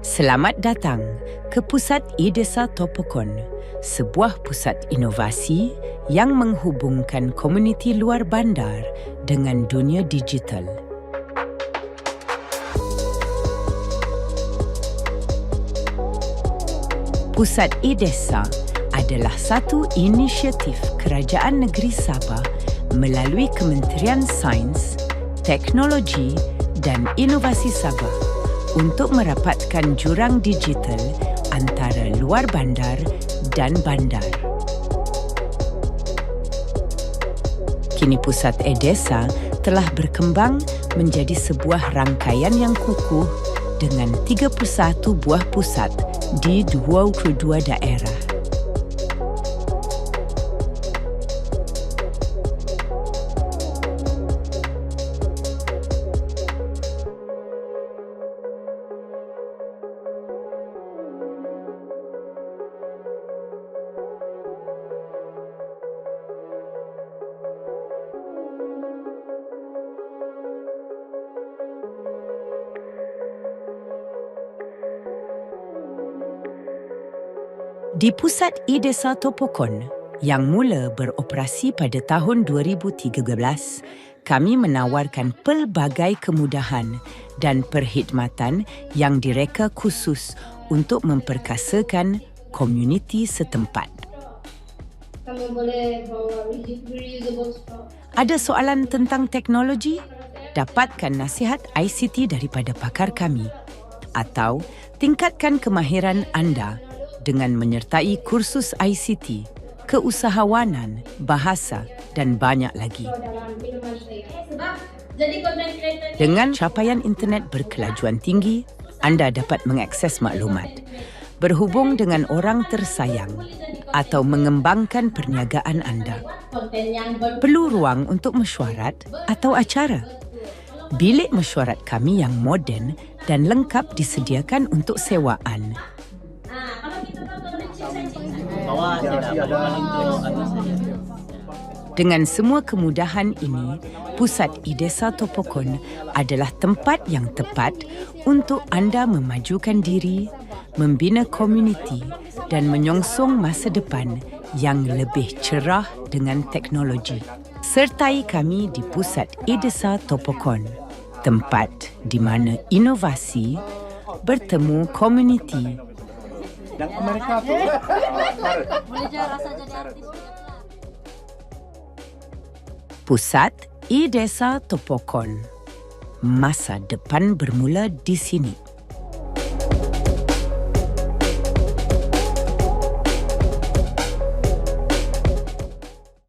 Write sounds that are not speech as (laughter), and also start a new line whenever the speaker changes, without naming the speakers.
Selamat datang ke Pusat E-Desa Topokon, sebuah pusat inovasi yang menghubungkan komuniti luar bandar dengan dunia digital. Pusat E-Desa adalah satu inisiatif Kerajaan Negeri Sabah melalui Kementerian Sains, Teknologi dan Inovasi Sabah untuk merapatkan jurang digital antara luar bandar dan bandar. Kini Pusat E-Desa telah berkembang menjadi sebuah rangkaian yang kukuh dengan 31 buah pusat di 22 daerah. Di Pusat E-Desa Topokon yang mula beroperasi pada tahun 2013, kami menawarkan pelbagai kemudahan dan perkhidmatan yang direka khusus untuk memperkasakan komuniti setempat. Ada soalan tentang teknologi? Dapatkan nasihat ICT daripada pakar kami. Atau tingkatkan kemahiran anda dengan menyertai kursus ICT, keusahawanan, bahasa dan banyak lagi. Dengan capaian internet berkelajuan tinggi, anda dapat mengakses maklumat, berhubung dengan orang tersayang atau mengembangkan perniagaan anda. Perlu ruang untuk mesyuarat atau acara. Bilik mesyuarat kami yang moden dan lengkap disediakan untuk sewaan. Dengan semua kemudahan ini, Pusat E-Desa Topokon adalah tempat yang tepat untuk anda memajukan diri, membina komuniti dan menyongsong masa depan yang lebih cerah dengan teknologi. Sertai kami di Pusat E-Desa Topokon, tempat di mana inovasi bertemu komuniti
Yang Amerika tu (laughs)
Pusat E-Desa Topokon. Masa depan bermula di sini.